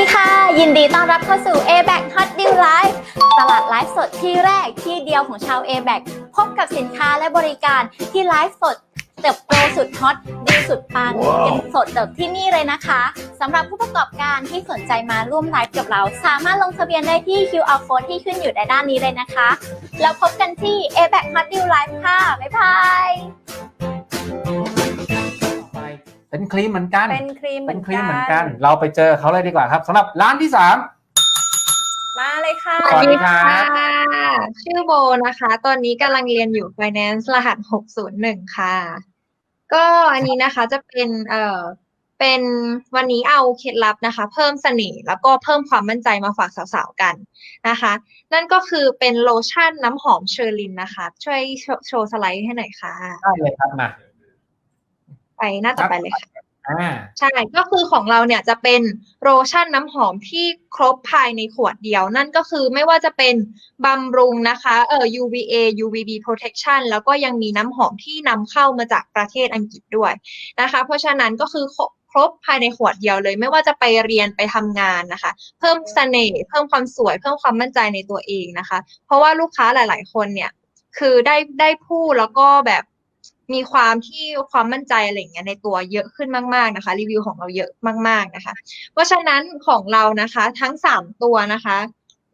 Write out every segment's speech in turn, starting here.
ดีค่ะ ยินดีต้อนรับเข้าสู่ a b a c Hot Deal Live ตลาดไลฟ์สดที่แรกที่เดียวของชาว a b a c พบกับสินค้าและบริการที่ไลฟ์สดเติบโตสุดฮอตดีสุดปังกันสดเติบที่นี่เลยนะคะสำหรับผู้ประกอบการที่สนใจมาร่วมไลฟ์กับเรา สามารถลงทะเบียนได้ที่ QR code ที่ขึ้นอยู่ในด้านนี้เลยนะคะ แล้วพบกันที่ a b a c Hot Deal Live ค่ะ บ๊ายบายไป เป็นครีมเหมือนกัน เป็นครีมเหมืเป็อนนครีมกัเหมือนกัน เราไปเจอเขาเลยดีกว่าครับสำหรับร้านที่สามมาเลยค่ะ สวัสดีครับชื่อโบนะคะ ตอนนี้กำลังเรียนอยู่ Finance รหัส 601 ค่ะ ก็อันนี้นะคะจะเป็นเอ่อเป็นวันนี้เอาเคล็ดลับนะคะ เพิ่มเสน่ห์แล้วก็เพิ่มความมั่นใจมาฝากสาวๆกันนะคะ นั่นก็คือเป็นโลชั่นน้ำหอมเชอร์ลินนะคะ ช่วยโชว์โชว์สไลด์ให้หน่อยค่ะ ได้เลยครับมา ไปหน้าต่อไปเลยค่ะอ่าใช่ ก็คือของเราเนี่ยจะเป็นโลชั่นน้ำหอมที่ครบภายในขวดเดียว นั่นก็คือไม่ว่าจะเป็นบำรุงนะคะเอ่อ UVA UVB protection แล้วก็ยังมีน้ำหอมที่นำเข้ามาจากประเทศอังกฤษด้วยนะคะ เพราะฉะนั้นก็คือครบครบภายในขวดเดียวเลย ไม่ว่าจะไปเรียนไปทำงานนะคะ เพิ่มเสน่ห์เพิ่มความสวย เพิ่มความมั่นใจในตัวเองนะคะ เพราะว่าลูกค้าหลาย ๆ คนเนี่ยคือได้ได้พูดแล้วก็แบบ มีความที่ความมั่นใจอะไรเงี้ยในตัวเยอะขึ้นมาก ๆนะคะ รีวิวของเราเยอะมาก ๆนะคะ เพราะฉะนั้นของเรานะคะทั้งสามตัวนะคะ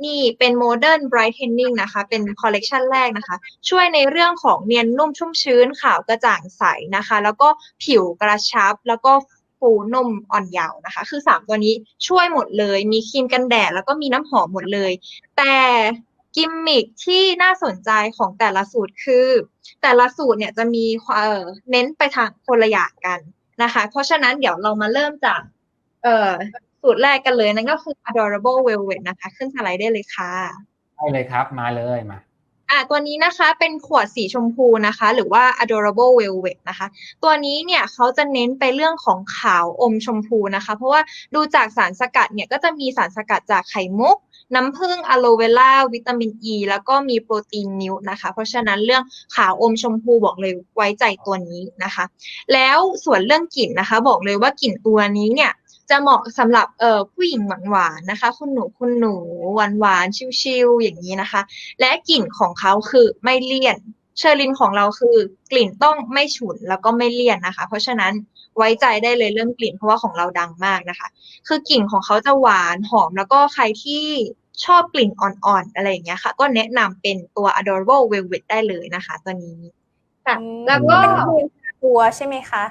นี่เป็น Modern Brightening นะคะ เป็นคอลเลกชันแรกนะคะ ช่วยในเรื่องของเนียนนุ่มชุ่มชื้นขาวกระจ่างใสนะคะ แล้วก็ผิวกระชับ แล้วก็ฟูนุ่มอ่อนเยาว์นะคะ คือสามตัวนี้ช่วยหมดเลย มีครีมกันแดด แล้วก็มีน้ำหอมหมดเลย แต่ กิมมิคที่น่าสนใจของแต่ละสูตรคือ แต่ละสูตรเนี่ยจะมีเอ่อเน้นไปทางคนละอย่างกันนะคะ เพราะฉะนั้นเดี๋ยวเรามาเริ่มจากเอ่อสูตรแรกกันเลยนั่นก็คือ adorable velvet นะคะ ขึ้นสไลด์ได้เลยค่ะ ได้เลยครับมาเลยมา อะตัวนี้นะคะเป็นขวดสีชมพูนะคะ หรือว่า adorable velvet นะคะ ตัวนี้เนี่ยเขาจะเน้นไปเรื่องของขาวอมชมพูนะคะ เพราะว่าดูจากสารสกัดเนี่ยก็จะมีสารสกัดจากไข่มุก น้ำผึ้งอะโลเวล่าวิตามินอ e, ีแล้วก็มีโปรตีนมิลค์นะคะ เพราะฉะนั้นเรื่องขาวอมชมพูบอกเลยไว้ใจตัวนี้นะคะ แล้วส่วนเรื่องกลิ่นนะคะ บอกเลยว่ากลิ่นตัวนี้เนี่ย จะเหมาะสำหรับเอ่อผู้หญิงหวานๆนะคะ คุณหนูคุณหนูหวานหวานๆชิวๆอย่างนี้นะคะ และกลิ่นของเขาคือไม่เลี่ยนเชอร์ลินของเราคือกลิ่นต้องไม่ฉุนแล้วก็ไม่เลี่ยนนะคะ เพราะฉะนั้นไว้ใจได้เลยเรื่องกลิ่นเพราะว่าของเราดังมากนะคะ คือกลิ่นของเขาจะหวานหอมแล้วก็ใครที่ชอบกลิ่นอ่อนๆอะไรอย่างเงี้ยค่ะ ก็แนะนำเป็นตัว adorable velvet ได้เลยนะคะ ตัวนี้ค่ะอืมแล้วก็เป็นครีมทาตัวใช่ไหมคะ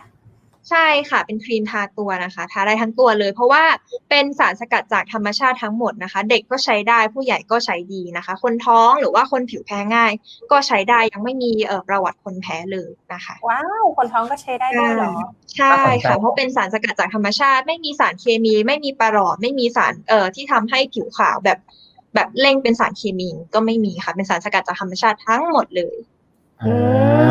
ใช่ค่ะ เป็นครีมทาตัวนะคะ ทาได้ทั้งตัวเลย เพราะว่าเป็นสารสกัดจากธรรมชาติทั้งหมดนะคะ เด็กก็ใช้ได้ผู้ใหญ่ก็ใช้ดีนะคะ คนท้องหรือว่าคนผิวแพ้ง่าย ก็ใช้ได้ยังไม่มีเอ่อประวัติคนแพ้เลยนะคะ ว้าว คนท้องก็ใช้ได้ด้วยเหรอ ใช่ค่ะเพราะเป็นสารสกัดจากธรรมชาติ ไม่มีสารเคมี ไม่มีประหลอดไม่มีสารเอ่อที่ทำให้ผิวขาวแบบ แบบเร่งเป็นสารเคมีก็ไม่มีค่ะ เป็นสารสกัดจากธรรมชาติทั้งหมดเลย อื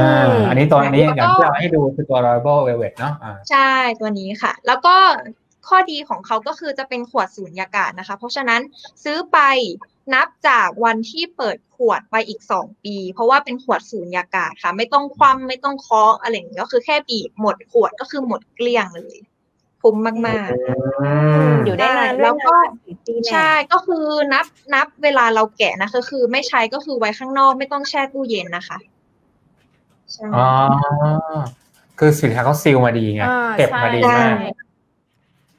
อ่ามอันนี้ตัวนี้แล้วก็อย่างที่เราให้ดูคือตัว Royal Velvet เนาะอ่าใช่ตัวนี้ค่ะ แล้วก็ข้อดีของเขาก็คือจะเป็นขวดสูญญากาศนะคะ เพราะฉะนั้นซื้อไปนับจากวันที่เปิดขวดไปอีกสองปี เพราะว่าเป็นขวดสูญญากาศค่ะ ไม่ต้องคว่ำไม่ต้องเคาะอะไรอย่างนี้ก็คือแค่บีบหมดขวดก็คือหมดเกลี้ยงเลยคุ้มมากอืมอยู่ได้นานด้วยแล้วก็นะสี่ปีๆแน่ใช่ก็คือนับนับเวลาเราแกะนะก็คือไม่ใช้ก็คือไว้ข้างนอกไม่ต้องแช่ตู้เย็นนะคะ ใช่อ๋อ คือสินค้าเขาซีลมาดีไง อ่าเก็บมาดีมาก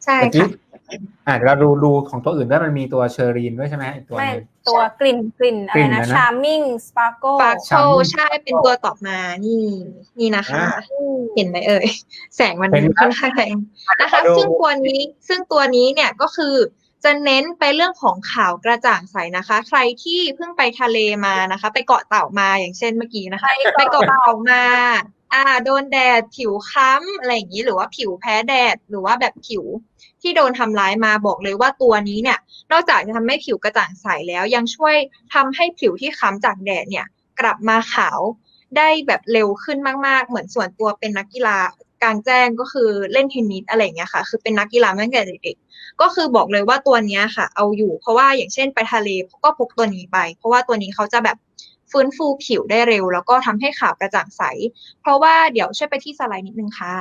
ใช่เมื่อกี้ค่ะ อ่าเดี๋ยวเราดูดูของตัวอื่นด้วยมันมีตัวเชอรีนด้วยใช่ไหมอีกตัวหไม่นึง ตัวกลิ่นกลิ่นอะกลิ่ไรนนะอะไรนะ charming sparkle ปาโช Charming ใช่เป็นตัวต่อมานี่นี่นะคะ อ่า เห็นไหมเอ่ย แสงมันเป็นค่อนข้างแรงนะคะดูซึ่งตัวนี้ซึ่งตัวนี้เนี่ยก็คือ จะเน้นไปเรื่องของขาวกระจ่างใสนะคะ ใครที่เพิ่งไปทะเลมานะคะ ไปเกาะเต่ามาอย่างเช่นเมื่อกี้นะคะ ไปเกาะเต่ามา อ่า โดนแดดผิวค้ำอะไรอย่างนี้หรือว่าผิวแพ้แดดหรือว่าแบบผิวที่โดนทำร้ายมาบอกเลยว่าตัวนี้เนี่ย นอกจากจะทำให้ผิวกระจ่างใสแล้ว ยังช่วยทำให้ผิวที่ค้ำจากแดดเนี่ย กลับมาขาวได้แบบเร็วขึ้นมาก ๆ เหมือนส่วนตัวเป็นนักกีฬา กลางแจ้งก็คือเล่นเทนนิสอะไรเงี้ยค่ะ คือเป็นนักกีฬามาตั้งแต่เด็กๆ ก็คือบอกเลยว่าตัวเนี้ยค่ะ เอาอยู่ เพราะว่าอย่างเช่นไปทะเลก็พกตัวนี้ไป เพราะว่าตัวนี้เขาจะแบบฟื้นฟูผิวได้เร็ว แล้วก็ทำให้ขาวกระจ่างใส เพราะว่าเดี๋ยวช่วยไปที่สไลด์นิดนึงค่ะ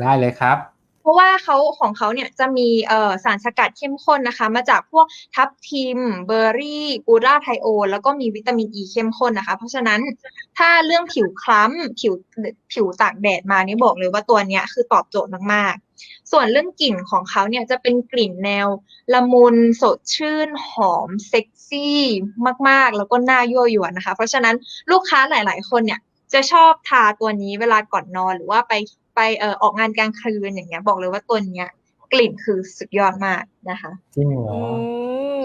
ได้เลยครับ ราะว่าเขาของเขาเนี่ยจะมีเอ่อสารสกัดเข้มข้นนะคะ มาจากพวกทับทิม เบอร์รี่กูราไทโอแล้วก็มีวิตามินอีเข้มข้นนะคะ เพราะฉะนั้นถ้าเรื่องผิวคล้ำผิวผิวตากแดดมานี่บอกเลยว่าตัวเนี้ยคือตอบโจทย์มากๆ ส่วนเรื่องกลิ่นของเขาเนี่ยจะเป็นกลิ่นแนวละมุนสดชื่น หอมเซ็กซี่มากๆ แล้วก็น่ายั่วยวนนะคะ เพราะฉะนั้นลูกค้าหลาย ๆ คนเนี่ยจะชอบทาตัวนี้เวลาก่อนนอนหรือว่าไป ไปเอ่อออกงานกลางคืนอย่างเงี้ย บอกเลยว่าตัวเนี้ย กลิ่นคือสุดยอดมากนะคะจริงเหรอ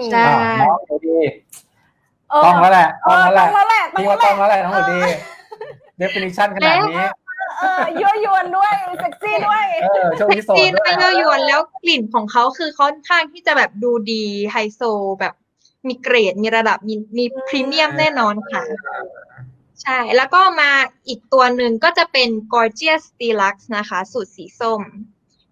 ใช่อ้าวน้องหนูดีเออต้องแล้วแหละเอต้องอแล้วแหต้อละงแล้วแหละต้อพี่งว่าแล้วแหละต้องแล้วแหละน้องหนูดี definition ขนาดนี้เออยั่วยวนด้วยเซ็กซี่ด้วยเออช่วงนี้โสดจีนด้วไปยเยอะยวนแล้วกลิ่นของเขาคือค่อนข้างที่จะแบบดูดีไฮโซแบบมีเกรดมีระดับมีมีพรีเมียมแน่นอนค่ะ ใช่ แล้วก็มาอีกตัวหนึ่งก็จะเป็น Gorgeous Deluxe นะคะ สูตรสีส้ม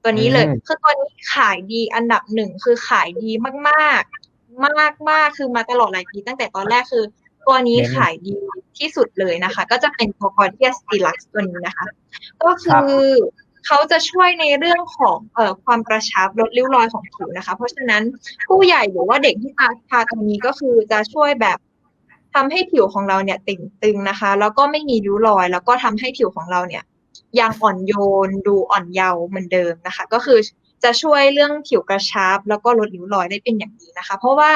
ตัวนี้เลยอืมคือตัวนี้ขายดีอันดับหนึ่งคือขายดีมากๆมากมากๆคือมาตลอดหลายปีตั้งแต่ตอนแรกคือ ตัวนี้ขายดีที่สุดเลยนะคะ ก็จะเป็นตัว Gorgeous Deluxe ตัวนี้นะคะ ก็คือเขาจะช่วยในเรื่องของเอ่อความกระชับลดริ้วรอยของผิวนะคะ เพราะฉะนั้นผู้ใหญ่หรือว่าเด็กที่ทาทาตัวนี้ก็คือจะช่วยแบบ ทำให้ผิวของเราเนี่ยติ่งตึงนะคะ แล้วก็ไม่มีริ้วรอย แล้วก็ทำให้ผิวของเราเนี่ยยังอ่อนโยนดูอ่อนเยาว์เหมือนเดิมนะคะ ก็คือจะช่วยเรื่องผิวกระชับ แล้วก็ลดริ้วรอยได้เป็นอย่างดีนะคะ เพราะว่า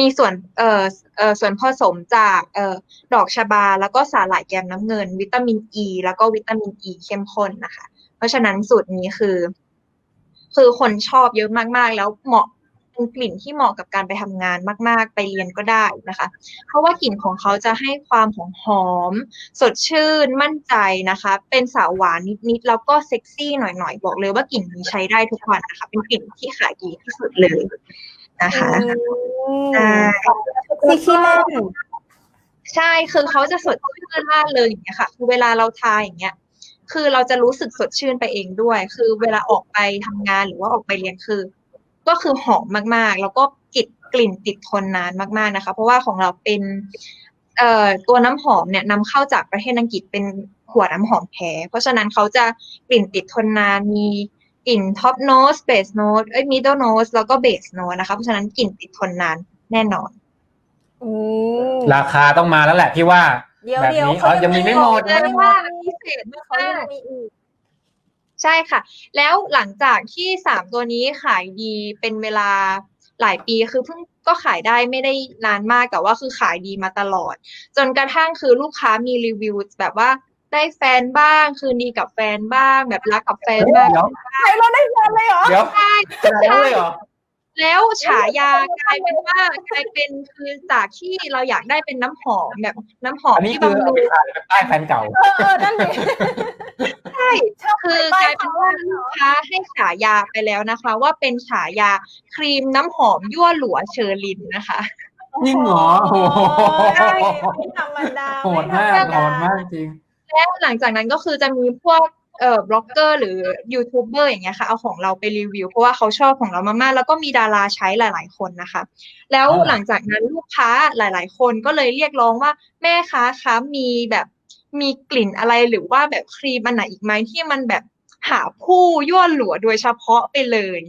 มีส่วนเอ่อเอ่อส่วนผสมจากเอ่อดอกชบา แล้วก็สาหร่ายแกมน้ำเงิน วิตามินอ e, ีแล้วก็วิตามินอ e ีเข้มข้นนะคะ เพราะฉะนั้นสูตรนี้คือ คือคนชอบเยอะมากๆ แล้วเหมาะ เป็นกลิ่นที่เหมาะกับการไปทำงานมาก ๆ ไปเรียนก็ได้นะคะ เพราะว่ากลิ่นของเขาจะให้ความหอมหอมๆสดชื่นมั่นใจนะคะ เป็นสาวหวานนิด ๆ แล้วก็เซ็กซี่หน่อย ๆ บอกเลยว่ากลิ่นนี้ใช้ได้ทุกวันนะคะ เป็นกลิ่นที่ขายดีที่สุดเลยนะคะใช่ซีขี้เล่นใช่คือเขาจะสดชื่นมากเลยอย่างเงี้ยค่ะคือเวลาเราทาอย่างเงี้ยคือเราจะรู้สึกสดชื่นไปเองด้วย คือเวลาออกไปทำงานหรือว่าออกไปเรียนคือ ก็คือหอมมากๆ แล้วก็กลิ่นกลิ่นติดทนนานมากๆนะคะ เพราะว่าของเราเป็นเอ่อตัวน้ำหอมเนี่ยนำเข้าจากประเทศอังกฤษเป็นขวดน้ำหอมแท้เพราะฉะนั้นเขาจะกลิ่นติดทนนานมีกลิ่นท็อปโนสเบสโนสเอ้ยมิดเดิลโนสแล้วก็เบสโนสนะคะ เพราะฉะนั้นกลิ่นติดทนนานแน่นอนอืมราคาต้องมาแล้วแหละพี่ว่าเดี๋ยวแบบเดี๋ยวนี้เขาอ๋อยังมีไม่หมดยัเลยงว่าไม่หมพิดเศษเขายัมางกมีอีกๆ ใช่ค่ะ แล้วหลังจากที่สามตัวนี้ขายดีเป็นเวลาหลายปีคือเพิ่งก็ขายได้ไม่ได้นานมากแต่ว่าคือขายดีมาตลอด จนกระทั่งคือลูกค้ามีรีวิวแบบว่าได้แฟนบ้าง คืนดีกับแฟนบ้าง แบบรักกับแฟนบ้างเดี๋ยวใครเราได้แฟนเลยเหรอเดี๋ยวใช่ขนาดนั้นเลยเหรอ แล้วฉายากลายเป็นว่ากลายเป็นคือจากที่เราอยากได้เป็นน้ำหอมแบบน้ำหอมอันนี้ที่คือบำรุงขายเป็นป้ายแฟนเก่าเออเออนั่นดิใช่ชอบคือกลายเป็นว่าลูกค้าให้ฉายาไปแล้วนะคะ ว่าเป็นฉายาครีมน้ำหอมยั่วหลัวเชอร์ลินนะคะจริงเหรอโอ้โหใช่ไม่ธรรมดาโหดมากไธรรโหดมากจริงและหลังจากนั้นก็คือจะมีพวก เอ่อบล็อกเกอร์หรือยูทูบเบอร์อย่างเงี้ยค่ะเอาของเราไปรีวิว เพราะว่าเขาชอบของเรามากๆแล้วก็มีดาราใช้หลาย ๆ คนนะคะ แล้วอ่าหลังจากนั้นลูกค้าหลาย ๆ คนก็เลยเรียกร้องว่าแม่ค้าคะมีแบบมีกลิ่นอะไรหรือว่าแบบครีมอันไหนอีกไหมที่มันแบบหาผู้ยั่วหลัวโดยเฉพาะไปเลย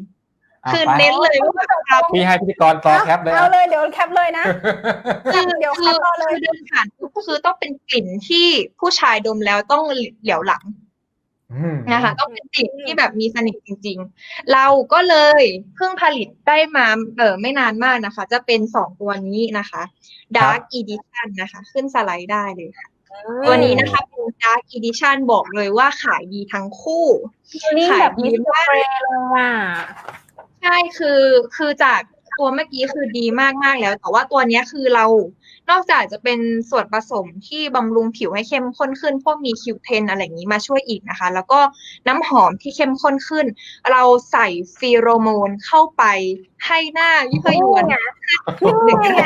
ะคือไปเน้นเลยว่าแบบเราพี่ให้พิธีกรต่อแคปเลยเอาอะเลยเดี๋ยวแคปเลยนะคือเดี๋ยวคือคัดต่อเลยคือเดินผ่านปุ๊บคือต้องเป็นกลิ่นที่ผู้ชายดมแล้วต้องเหลียวหลังอืม นะคะต้องเป็นกลิ่นที่แบบมีเสน่ห์จริง ๆ เราก็เลยเพิ่งผลิตได้มาเออไม่นานมากนะคะ จะเป็นสองตัวนี้นะคะ Dark Edition นะคะ ขึ้นสไลด์ได้เลยค่ะตัวนี้นะคะเป็น Dark Edition บอกเลยว่าขายดีทั้งคู่นี่ขายแบบดีมิสเตอมาร์กเฟรเลยอะใช่คือคือจากตัวเมื่อกี้คือดีมากมากๆแล้ว แต่ว่าตัวเนี้ยคือเรา นอกจากจะเป็นส่วนผสมที่บำรุงผิวให้เข้มข้นขึ้น พวกมีคิวเทนอะไรอย่างนี้มาช่วยอีกนะคะ แล้วก็น้ำหอมที่เข้มข้นขึ้น เราใส่ฟีโรโมนเข้าไปให้หน้ายั่วยวนนี่ไง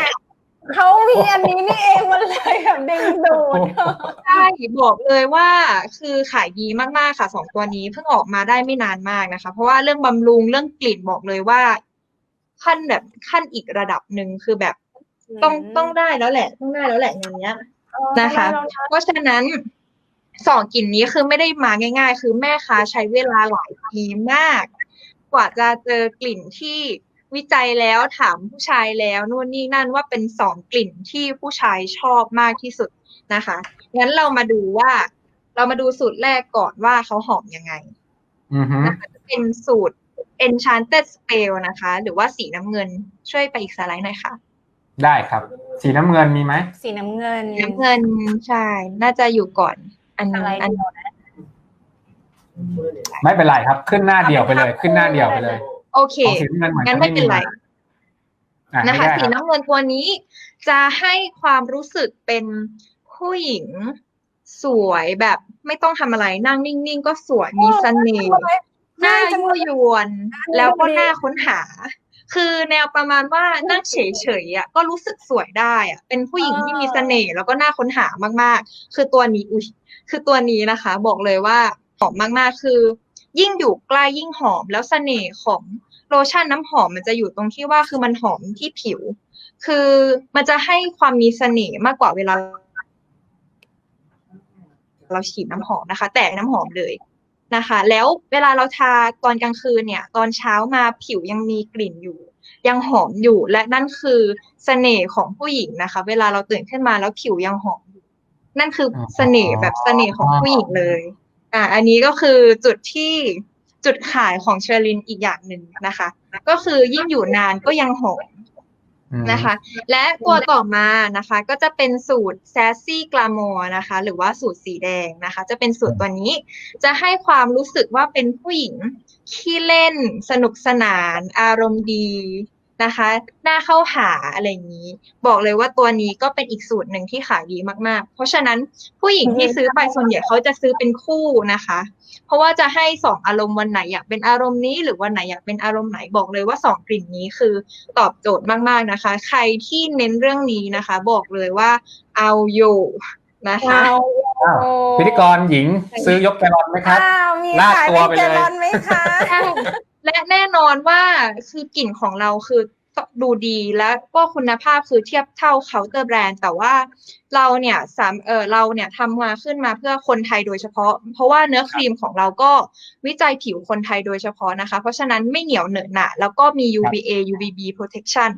เขามีอันนี้นี่เองมันเลยแบบดึงดูดใช่บอกเลยว่าคือขายดีมากๆค่ะสองตัวนี้เพิ่งออกมาได้ไม่นานมากนะคะ เพราะว่าเรื่องบำรุงเรื่องกลิ่นบอกเลยว่าขั้นแบบขั้นอีกระดับหนึ่งคือแบบ ต้องต้องได้แล้วแหละ ต้องได้แล้วแหละงานเนี้ยนะคะ เพราะฉะนั้นสองกลิ่นนี้คือไม่ได้มาง่าย ๆ คือแม่ค้าใช้เวลาหลายปีมาก กว่าจะเจอกลิ่นที่วิจัยแล้วถามผู้ชายแล้วนู่นนี่นั่นว่าเป็นสองกลิ่นที่ผู้ชายชอบมากที่สุดนะคะงั้นเรามาดูว่า เรามาดูสูตรแรกก่อนว่าเขาหอมยังไงอือฮึนะคะจะเป็นสูตร Enchanted Spell นะคะ หรือว่าสีน้ำเงินช่วยไปอีกสไลด์หน่อยค่ะ ได้ครับ สีน้ำเงินมีไหมสีน้ำเงินสีน้ำเงินใช่ น่าจะอยู่ก่อน อันอะไร อันเดียวนะไม่เป็นไรครับ ขึ้นหน้าเดียวไปเลย ขึ้นหน้าเดียวไปเลยโอเค ของสีน้ำเงินเหมือนงั้นจะไม่เป็นไร อะนะคะไม่ได้สีรับน้ำเงินตัวนี้จะให้ความรู้สึกเป็นผู้หญิงสวยแบบไม่ต้องทำอะไรนั่งนิ่งๆ ก็สวยมีเสน่ห์หน้ายั่วยวน แล้วก็หน้าค้นหา คือแนวประมาณว่านั่งเฉยๆอะก็รู้สึกสวยได้อะเป็นผู้หญิงที่มีเสน่ห์แล้วก็น่าค้นหามากๆ คือตัวนี้อุ้ยคือตัวนี้นะคะ บอกเลยว่าหอมมากๆ คือ ยิ่งอยู่ใกล้ยิ่งหอมแล้วเสน่ห์ของโลชั่นน้ำหอมมันจะอยู่ตรงที่ว่าคือมันหอมที่ผิว คือมันจะให้ความมีเสน่ห์มากกว่าเวลา เราฉีดน้ำหอมนะคะ แต่น้ำหอมเลย นะคะ แล้วเวลาเราทาตอนกลางคืนเนี่ย ตอนเช้ามาผิวยังมีกลิ่นอยู่ ยังหอมอยู่และนั่นคือเสน่ห์ของผู้หญิงนะคะ เวลาเราตื่นขึ้นมาแล้วผิวยังหอมอยู่นั่นคือเสน่ห์แบบเสน่ห์ของผู้หญิงเลย อ่า อันนี้ก็คือจุดที่จุดขายของเชอรินอีกอย่างหนึ่งนะคะ ก็คือยิ่งอยู่นานก็ยังหอมอืม นะคะ และตัวต่อมานะคะ ก็จะเป็นสูตรแซซี่กลโมนะคะ หรือว่าสูตรสีแดงนะคะ จะเป็นสูตรตัวนี้ จะให้ความรู้สึกว่าเป็นผู้หญิงขี้เล่น สนุกสนาน อารมณ์ดี นะคะน่าเข้าหาอะไรอย่างนี้ บอกเลยว่าตัวนี้ก็เป็นอีกสูตรหนึ่งที่ขายดีมากๆ เพราะฉะนั้นผู้หญิงที่ซื้อไปส่วนใหญ่เขาจะซื้อเป็นคู่นะคะ เพราะว่าจะให้สองอารมณ์วันไหนอยากเป็นอารมณ์นี้ หรือวันไหนอยากเป็นอารมณ์ไหนบอกเลยว่าสองกลิ่นนี้คือตอบโจทย์มากๆนะคะ ใครที่เน้นเรื่องนี้นะคะ บอกเลยว่าเอาอยู่นะคะเอาอ้าวพิธีกรหญิงซื้อยกแกลลอนไหมครับอ้าวมีลากขายตัวเป็นไปแกเลยลลอนไหมคะใช่ และแน่นอนว่าคือกลิ่นของเราคือดูดีและก็คุณภาพคือเทียบเท่าเคาน์เตอร์แบรนด์แต่ว่าเราเนี่ยสามเออเราเนี่ยทำมาขึ้นมาเพื่อคนไทยโดยเฉพาะ เพราะว่าเนื้อครีมของเราก็วิจัยผิวคนไทยโดยเฉพาะนะคะ เพราะฉะนั้นไม่เหนียวเหนอะหนะแล้วก็มี UVA UVB protection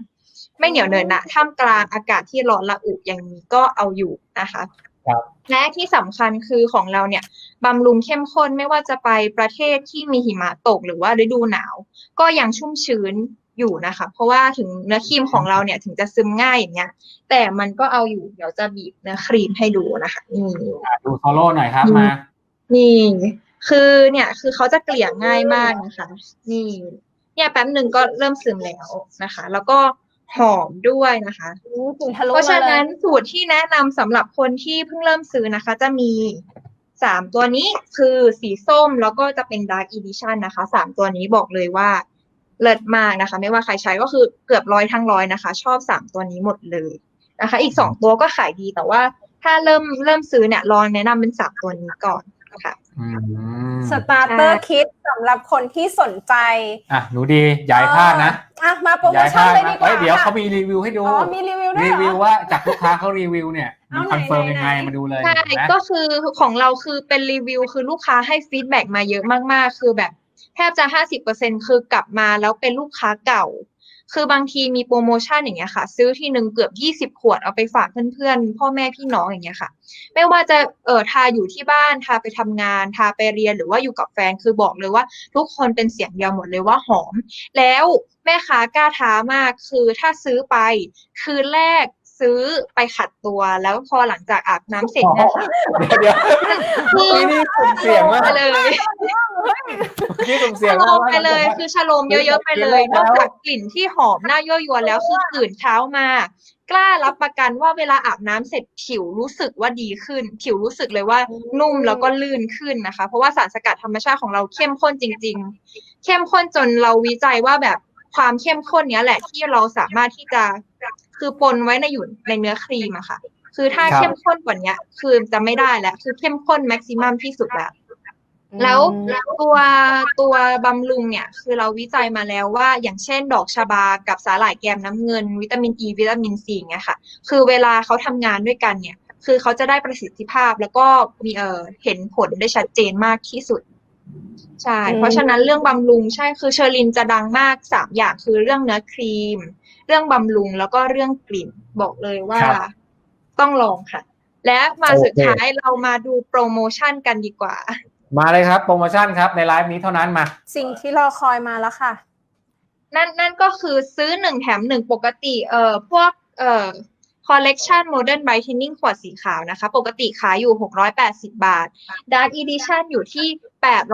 ไม่เหนียวเหนอะหนะท่ามกลางอากาศที่ร้อนระอุอย่างนี้ก็เอาอยู่นะคะ และที่สำคัญคือของเราเนี่ยบำรุงเข้มข้นไม่ว่าจะไปประเทศที่มีหิมะตกหรือว่าฤดูหนาว ก็ยังชุ่มชื้นอยู่นะคะ เพราะว่าถึงเนื้อครีมของเราเนี่ยถึงจะซึมง่ายอย่างเงี้ย แต่มันก็เอาอยู่เดี๋ยวจะบีบเนื้อครีมให้ดูนะคะนี่อะดูโซโล่หน่อยครับมา นี่ คือเนี่ยคือเขาจะเกลี่ยง่ายมากนะคะ นี่ เนี่ยแป๊บหนึ่งก็เริ่มซึมแล้วนะคะ แล้วก็ หอมด้วยนะคะอืมกลิ่นทะลุเพราะฉะมาเลยนั้นสูตรที่แนะนำสำหรับคนที่เพิ่งเริ่มซื้อนะคะ จะมีสามตัวนี้คือสีส้มแล้วก็จะเป็น Dark Edition นะคะสามตัวนี้บอกเลยว่า เลิศมากนะคะ ไม่ว่าใครใช้ก็คือเกือบร้อยทั้งร้อยนะคะ ชอบสามตัวนี้หมดเลยนะคะ อีกสองตัวก็ขายดีแต่ว่าถ้าเริ่มเริ่มซื้อเนี่ยลองแนะนำเป็นสามตัวนี้ก่อนค่ะอืม สตาร์เตอร์คิดสำหรับคนที่สนใจ อะ หนูดีย้ายพลาดนะ อะ มาโปรโมย้ายพชั่นลาดเลยนะดีกว่าเอ้ยเดี๋ยวค่ะเขามีรีวิวให้ดูอ๋อมีรีวิวด้วยรีเหรวิอวว่าจากลูกค้าเขารีวิวเนี่ยมันเอาไหนคอนเฟิร์มไหนยังไงไหนมาดูเลยใช่เห็นไหมก็คือของเราคือเป็นรีวิวคือลูกค้าให้ฟีดแบ็กมาเยอะมากๆ คือแบบ แทบจะห้าสิบเปอร์เซ็นคือกลับมาแล้วเป็นลูกค้าเก่า คือบางทีมีโปรโมชั่นอย่างเงี้ยค่ะ ซื้อทีหนึ่งเกือบยี่สิบขวดเอาไปฝากเพื่อนๆ พ่อแม่พี่น้องอย่างเงี้ยค่ะ ไม่ว่าจะเอ่อทาอยู่ที่บ้านทาไปทำงาน ทาไปเรียนหรือว่าอยู่กับแฟนคือบอกเลยว่า ทุกคนเป็นเสียงเดียวหมดเลยว่าหอม แล้วแม่ค้ากล้าท้ามากคือถ้าซื้อไป คืนแรก ซื้อไปขัดตัวแล้วพอหลังจากอาบน้ำเสร็จเนะคะ เดี๋ยวเดี๋ยวคือนี่นี่สุ่มเสี่ยงมากไปเลยนี่สุ่มเสี่ยชงโลมากมไปเลย คือชโลมเยอะๆไปเลยนอกจากกลิ่นที่หอมน่ายั่วยวนแล้วคือตื่นเช้ามากล้ารับประกันว่าเวลาอาบน้ำเสร็จผิวรู้สึกว่าดีขึ้น ผิวรู้สึกเลยว่านุ่มแล้วก็ลื่นขึ้นนะคะ เพราะว่าสารสกัดธรรมชาติของเราเข้มข้นจริง ๆ เข้มข้นจนเราวิจัยว่าแบบความเข้มข้นเนี้ยแหละที่เราสามารถที่จะ คือปนไว้ในอยู่ในเนื้อครีมอะค่ะ คือถ้าเข้มข้นกว่าเนี้ยคือจะไม่ได้แล้ว คือเข้มข้นแม็กซิมัมที่สุดแล้วแล้วตัวตัวบำรุงเนี่ย คือเราวิจัยมาแล้วว่า อย่างเช่น ดอกชะบากับสาหร่ายแกมน้ำเงิน วิตามินอีวิตามินซีเงี้ยค่ะ คือเวลาเขาทำงานด้วยกันเนี่ย คือเขาจะได้ประสิทธิภาพแล้วก็มีเอ่อเห็นผลได้ชัดเจนมากที่สุดใช่อืมเพราะฉะนั้นเรื่องบำรุงใช่คือเชอรินจะดังมากสามอย่างคือเรื่องเนื้อครีม เรื่องบำรุงแล้วก็เรื่องกลิ่นบอกเลยว่าครับต้องลองค่ะ และมาโอเคสุดท้ายเรามาดูโปรโมชั่นกันดีกว่า มาเลยครับโปรโมชั่นครับในไลฟ์นี้เท่านั้นมา สิ่งที่รอคอยมาแล้วค่ะ นั่นนั่นก็คือซื้อหนึ่งแถมหนึ่งปกติ เอ่อพวกเอ่อ คอลเลกชันโมเดิร์นไบทเน n ่งขวดสีขาวนะคะ ปกติขายอยู่ 680 บาท Dark Edition อยู่ที่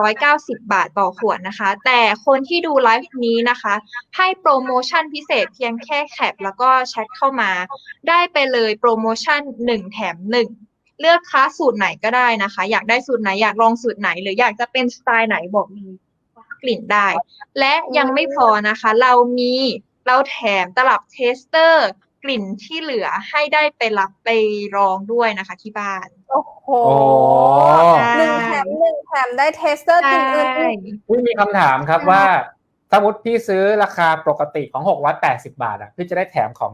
890 บาทต่อขวดนะคะ แต่คนที่ดูไลฟ์นี้นะคะ ให้โปรโมชั่นพิเศษเพียงแค่แคปแล้วก็แชทเข้ามา ได้ไปเลยโปรโมชั่น 1 แถม 1เลือกคลาสูตรไหนก็ได้นะคะ อยากได้สูตรไหนอยากลองสูตรไหน หรืออยากจะเป็นสไตล์ไหนบอกมีกลิ่นได้ และยังไม่พอนะคะ เรามีเราแถมตลับเทสเตอร์ กลิ่นที่เหลือให้ได้ไปรับไปลองด้วยนะคะที่บ้าน โอ้โหโอ้หนึ่งแถมหนึ่งแถมได้เทสเตอร์ใช่กินอื่นอีกพี่มีคำถามครับว่าสมมติพี่ซื้อราคาปกติของ6วัต80 บาทอะพี่จะได้แถมของ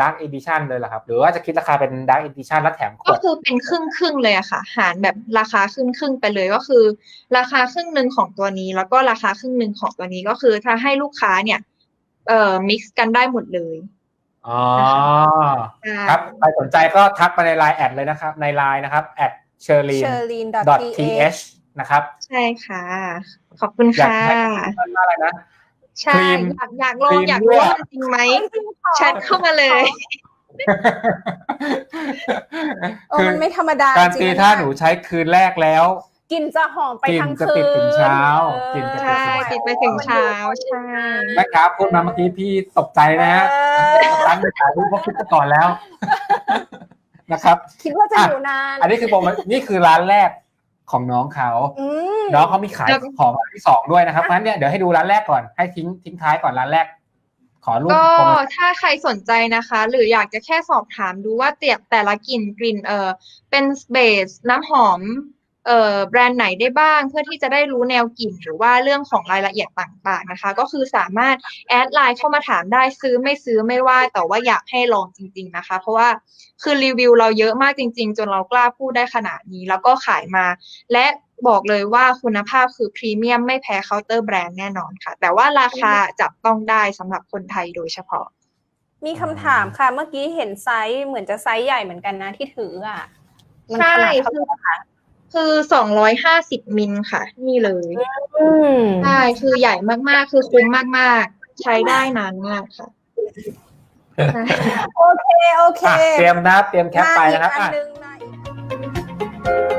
Dark Edition เลยเหรอครับ หรือว่าจะคิดราคาเป็น Dark Edition แล้วแถมขก็วดคือเป็นครึ่งครึ่งๆเลยอะค่ะ หารแบบราคาครึ่งครึ่งๆไปเลยก็คือ ราคาครึ่งหนึ่งของตัวนี้ แล้วก็ราคาครึ่งหนึ่งของตัวนี้ก็คือ ถ้าให้ลูกค้าเนี่ยเอ่อมิกซ์กันได้หมดเลย อ๋อใช่ครับใครสนใจก็ทักไปในไลน์แอดเลยนะครับ ในไลน์นะครับ at sherlin เชอร์ลีน th นะครับ ใช่ค่ะ ขอบคุณอยากค่ะให้ว่าอะไรนะใช่ครีมอยากอยากลองครีมอยากด้รู้วยว่าจริงไหมแชทเข้ามาเลยโอ้มันไม่ธรรมดาการจริตีงๆถ้าหนูใช้คืนแรกแล้ว กลินจะหอมไปกลิ่นทั้งจะคืตินดถึงเช้าเออกลิ่นจะ ใช่ติดไปถึงเช้าใช่แม่ครับพูดมาเมื่อกี้พี่ตกใจนะฮะเออร้านขายรูปพวกคิดไปก่อนแล้ว นะครับ คิดว่าจะอะอยู่นานอันนี้คือโปรโมนี่คือร้านแรกของน้องเขาอืม น้องเขามีขายแล้วของร้านที่สองด้วยนะครับเพราะฉะนั้นเนี่ยเดี๋ยวให้ดูร้านแรกก่อนให้ทิ้งทิ้งท้ายก่อนร้านแรก ขอรูปก็โปรโมทถ้าใครสนใจนะคะ หรืออยากจะแค่สอบถามดูว่าเตียบแต่ละกลิ่นกลิ่นเออเป็นเบสน้ำหอม เอ่อแบรนด์ไหนได้บ้าง เพื่อที่จะได้รู้แนวกลิ่นหรือว่าเรื่องของรายละเอียดต่างๆนะคะ ก็คือสามารถแอดไลน์เข้ามาถามได้ซื้อไม่ซื้อไม่ว่าแต่ว่าอยากให้ลองจริง ๆนะคะ เพราะว่าคือรีวิวเราเยอะมากจริง ๆ จนเรากล้าพูดได้ขนาดนี้ แล้วก็ขายมา และบอกเลยว่าคุณภาพคือพรีเมียมไม่แพ้เคาน์เตอร์แบรนด์แน่นอนค่ะ แต่ว่าราคาจับต้องได้สำหรับคนไทยโดยเฉพาะ มีคำถามค่ะ เมื่อกี้เห็นไซส์เหมือนจะไซส์ใหญ่เหมือนกันนะที่ถืออะ มันใช่ขนาดเท่าไหร่คะ คือสองร้อยห้าสิบมิลค่ะ นี่เลยอืมใช่คือใหญ่มากๆ คือคุ้มมากๆ ใช้ได้นานมากค่ะใช่โอเค โอเค อะเตรียมนะครับ เตรียมแคปไปมาอีกนะครับอันอะ นึงมาอีก